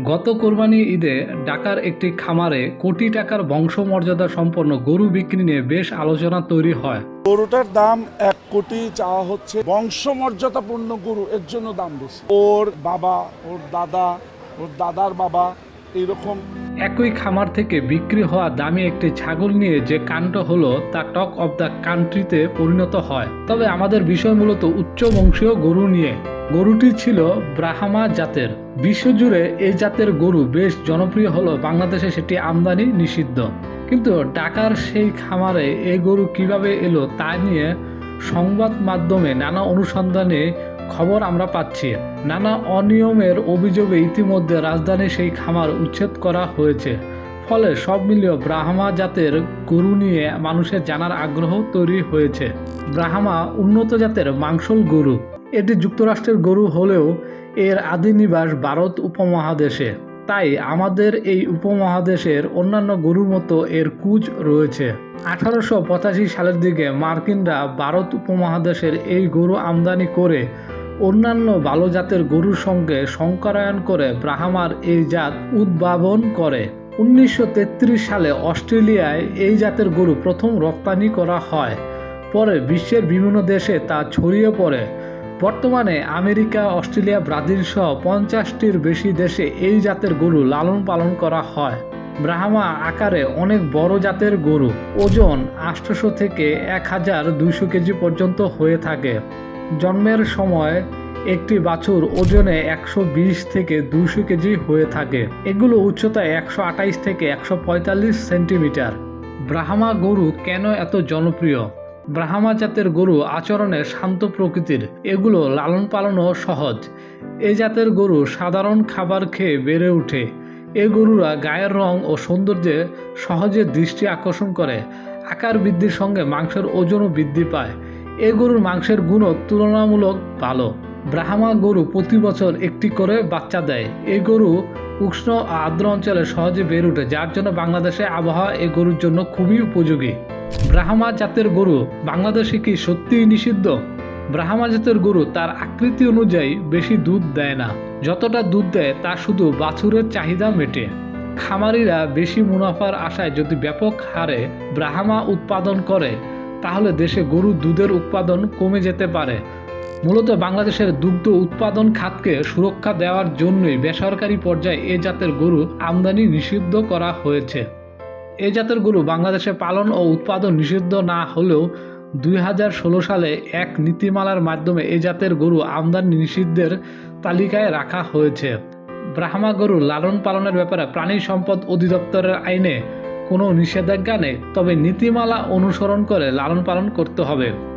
গত কোরবানি ঈদে ঢাকার একটি খামারে কোটি টাকার বংশমর্যাদা সম্পন্ন গরু বিক্রি নিয়ে বেশ আলোচনা তৈরি হয়। গরুটার দাম এক কোটি চাওয়া হচ্ছে। বংশমর্যাদাপূর্ণ গরু এর জন্য দাম বেশি। ওর বাবা ওর দাদা ওর দাদার বাবা এইরকম। একই খামার থেকে বিক্রি হওয়া দামি একটি ছাগল নিয়ে যে কাণ্ড হলো তা টক অব দ্য কান্ট্রিতে পরিণত হয়। তবে আমাদের বিষয় মূলত উচ্চ বংশীয় গরু নিয়ে। গরুটি ছিল ব্রাহ্মা জাতের। বিশ্বজুড়ে এই জাতের গরু বেশ জনপ্রিয় হলো বাংলাদেশে সেটি আমদানি নিষিদ্ধ। কিন্তু ঢাকার সেই খামারে এই গরু কীভাবে এলো তা নিয়ে সংবাদ মাধ্যমে নানা অনুসন্ধানে খবর আমরা পাচ্ছি। নানা অনিয়মের অভিযোগে ইতিমধ্যে রাজধানীর সেই খামার উচ্ছেদ করা হয়েছে। ফলে সব মিলিয়ে ব্রাহ্মা জাতের গরু নিয়ে মানুষের জানার আগ্রহ তৈরি হয়েছে। ব্রাহ্মা উন্নত জাতের মাংসল গরু। এটি যুক্তরাষ্ট্রের গরু হলেও এর আদি নিবাস ভারত উপমহাদেশে। তাই আমাদের এই উপমহাদেশের অন্যান্য গরুর মতো এর কুচ রয়েছে। আঠারোশো পঁচাশি সালের দিকে মার্কিনরা ভারত উপমহাদেশের এই গরু আমদানি করে অন্যান্য ভালো জাতের গরুর সঙ্গে সংকরায়ন করে ব্রাহ্মার এই জাত উদ্ভাবন করে। উনিশশো তেত্রিশ সালে অস্ট্রেলিয়ায় এই জাতের গরু প্রথম রপ্তানি করা হয়। পরে বিশ্বের বিভিন্ন দেশে তা ছড়িয়ে পড়ে। বর্তমানে আমেরিকা, অস্ট্রেলিয়া, ব্রাজিল সহ পঞ্চাশটির বেশি দেশে এই জাতের গরু লালন পালন করা হয়। ব্রাহ্মা আকারে অনেক বড় জাতের গরু। ওজন আটশোশো থেকে এক হাজার দুইশো কেজি পর্যন্ত হয়ে থাকে। জন্মের সময় একটি বাছুর ওজনে একশো বিশ থেকে দুশো কেজি হয়ে থাকে। এগুলো উচ্চতায় একশো থেকে একশো পঁয়তাল্লিশ সেন্টিমিটার। ব্রাহ্মা গরু কেন এত জনপ্রিয়? ব্রাহ্মা জাতের গরু আচরণে শান্ত প্রকৃতির, এগুলো লালন পালনও সহজ। এ জাতের গরু সাধারণ খাবার খেয়ে বেড়ে ওঠে। এ গরুরা গায়ের রং ও সৌন্দর্যে সহজে দৃষ্টি আকর্ষণ করে, আকার বৃদ্ধির সঙ্গে মাংসের ওজনও বৃদ্ধি পায়। এ গরুর মাংসের গুণও তুলনামূলক ভালো। ব্রাহ্মা গরু প্রতি বছর একটি করে বাচ্চা দেয়। এই গরু উষ্ণ আর্দ্র অঞ্চলে সহজে বেড়ে ওঠে, যার জন্য বাংলাদেশে আবহাওয়া এই গরুর জন্য খুবই উপযোগী। ব্রাহ্মা জাতের গরু বাংলাদেশে কি সত্যিই নিষিদ্ধ? ব্রাহ্মা জাতের গরু তার আকৃতি অনুযায়ী বেশি দুধ দেয় না। যতটা দুধ দেয় তা শুধু বাছুরের চাহিদা মেটে। খামারিরা বেশি মুনাফার আশায় যদি ব্যাপক হারে ব্রাহ্মা উৎপাদন করে, তাহলে দেশে গরুর দুধের উৎপাদন কমে যেতে পারে। মূলত বাংলাদেশের দুগ্ধ উৎপাদন খাতকে সুরক্ষা দেওয়ার জন্যই বেসরকারি পর্যায়ে এ জাতের গরু আমদানি নিষিদ্ধ করা হয়েছে। এ জাতের গরু বাংলাদেশে পালন ও উৎপাদন নিষিদ্ধ না হলেও দুই হাজার ষোলো সালে এক নীতিমালার মাধ্যমে এ জাতের গরু আমদানি নিষিদ্ধের তালিকায় রাখা হয়েছে। ব্রাহ্মা গরু লালন পালনের ব্যাপারে প্রাণী সম্পদ অধিদপ্তরের আইনে কোনো নিষেধাজ্ঞা নেই, তবে নীতিমালা অনুসরণ করে লালন পালন করতে হবে।